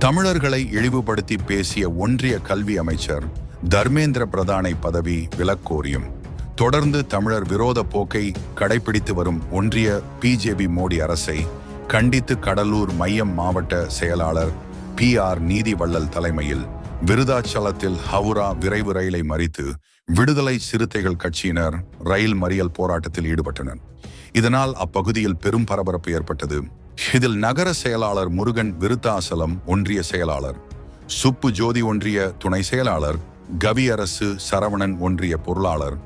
தமிழர்களை இழிவுபடுத்தி பேசிய ஒன்றிய கல்வி அமைச்சர் தர்மேந்திர பிரதானை பதவி விலக்கோரியும் தொடர்ந்து தமிழர் விரோத போக்கை கடைபிடித்து வரும் ஒன்றிய பிஜேபி மோடி அரசை கண்டித்து கடலூர் மையம் மாவட்ட செயலாளர் பி ஆர் நீதிவள்ளல் தலைமையில் விருதாச்சலத்தில் ஹவுரா விரைவு ரயிலை மறித்து விடுதலை சிறுத்தைகள் கட்சியினர் ரயில் மறியல் போராட்டத்தில் ஈடுபட்டனர். இதனால் அப்பகுதியில் பெரும் பரபரப்பு ஏற்பட்டது. இதில் நகர செயலாளர் முருகன் விருத்தாசலம் ஒன்றிய செயலாளர் சுப்பு ஜோதி ஒன்றிய துணை செயலாளர் கவியரசு சரவணன் ஒன்றிய பொருளாளர்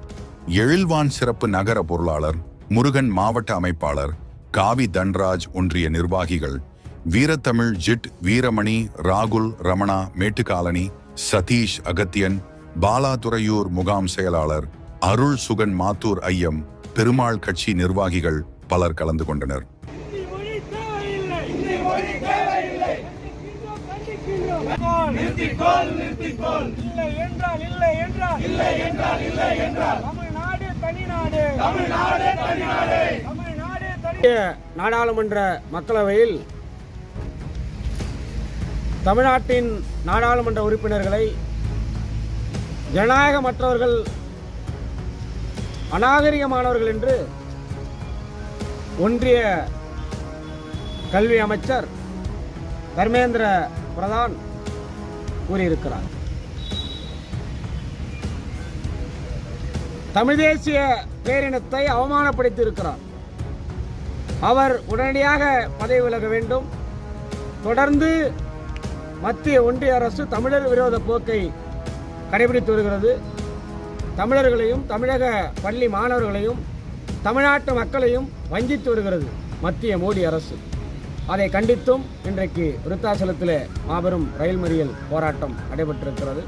எழில்வான் சிறப்பு நகர பொருளாளர் முருகன் மாவட்ட அமைப்பாளர் காவி தன்ராஜ் ஒன்றிய நிர்வாகிகள் வீரத்தமிழ் ஜிட் வீரமணி ராகுல் ரமணா மேட்டுக்காலனி சதீஷ் அகத்தியன் பாலாதுறையூர் முகாம் செயலாளர் அருள் சுகன் மாத்தூர் ஐயம் பெருமாள் கட்சி நிர்வாகிகள் பலர் கலந்து கொண்டனர். மொழி தேவையில்லை கண்டிக்கின்றோம் கண்டிக்கின்றோம் நிறுத்திக்கோள் நிறுத்திக்கோள். இல்லை என்றால் இல்லை என்றால் இல்லை என்றால் இல்லை என்றால். தமிழ்நாடு தனிநாடு. தமிழ்நாடு தனிநாடு. தமிழ்நாடு தனி நாடாளுமன்ற மக்களவையில் தமிழ்நாட்டின் நாடாளுமன்ற உறுப்பினர்களை ஜனநாயகமற்றவர்கள் அநாகரிகமானவர்கள் என்று ஒன்றிய கல்வி அமைச்சர் தர்மேந்திர பிரதான் கூறியிருக்கிறார். தமிழ் தேசிய பேரினத்தை அவமானப்படுத்தி இருக்கிறார் அவர் உடனடியாக பதவி விலக வேண்டும். தொடர்ந்து மத்திய ஒன்றிய அரசு தமிழர் விரோத போக்கை கடைபிடித்து வருகிறது. தமிழர்களையும் தமிழக பள்ளி மாணவர்களையும் தமிழ்நாட்டு மக்களையும் வஞ்சித்து வருகிறது மத்திய மோடி அரசு. அதை கண்டித்தும் இன்றைக்கு விருத்தாசலத்தில் மாபெரும் ரயில் மறியல் போராட்டம் நடைபெற்றிருக்கிறது.